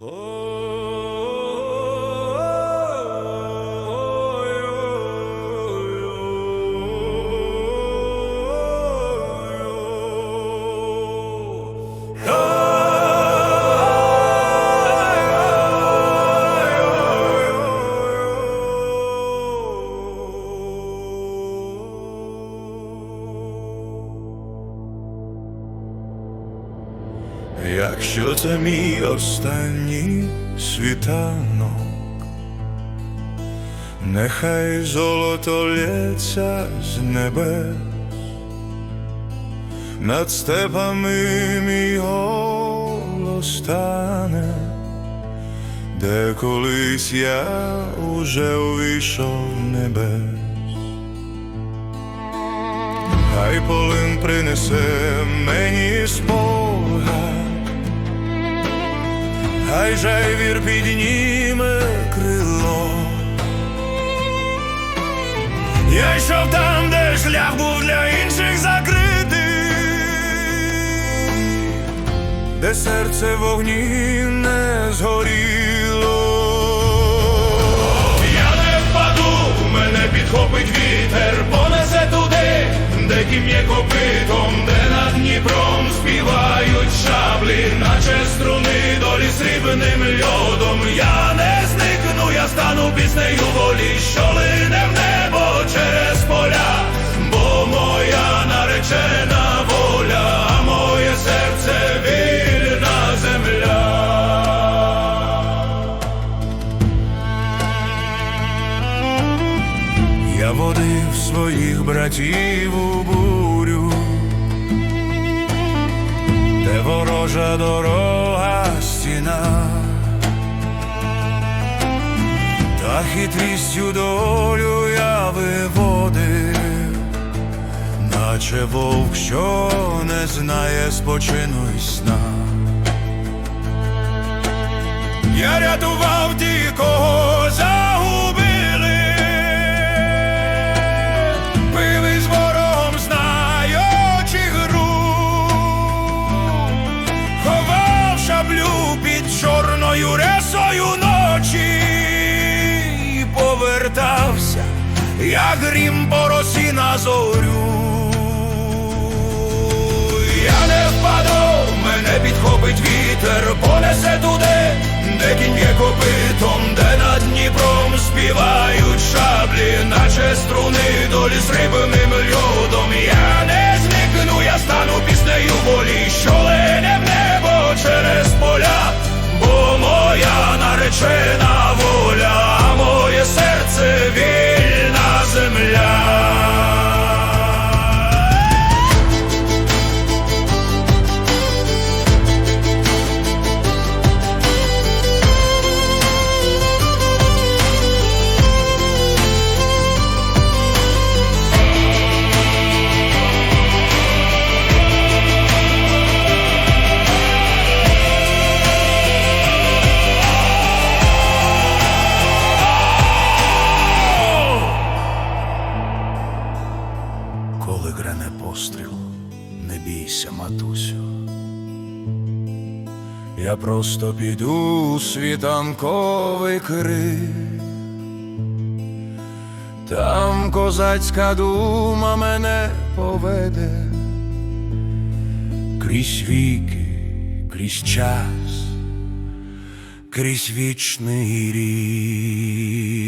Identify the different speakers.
Speaker 1: Oh. Якщо це мій останній світанок, нехай золото лється з небес, над степами мій голос стане, де колись я уже увійшов небес. Хай полин принесе мені спогад, Хай вір підніме крило. Я йшов там, де шлях був для інших закритий, де серце вогні не згоріло. Піснею волі, що лине в небо через поля, бо моя наречена воля, а моє серце вільна земля. Я водив своїх братів у бурю, де ворожа дорога стіна, хитрістю долю я виводив, наче вовк, що не знає спочину й сна. Я рятував ті, кого загубили, пили з ворогом, знаючи гру, ховав шаблю під чорною ресою ночі, повертався, як грім по росі на зорю. Я не впаду, мене підхопить вітер, понесе туди, Коли грене постріл, не бійся, матусю. Я просто піду у світанковий крик. Там козацька дума мене поведе крізь віки, крізь час, крізь вічний рік.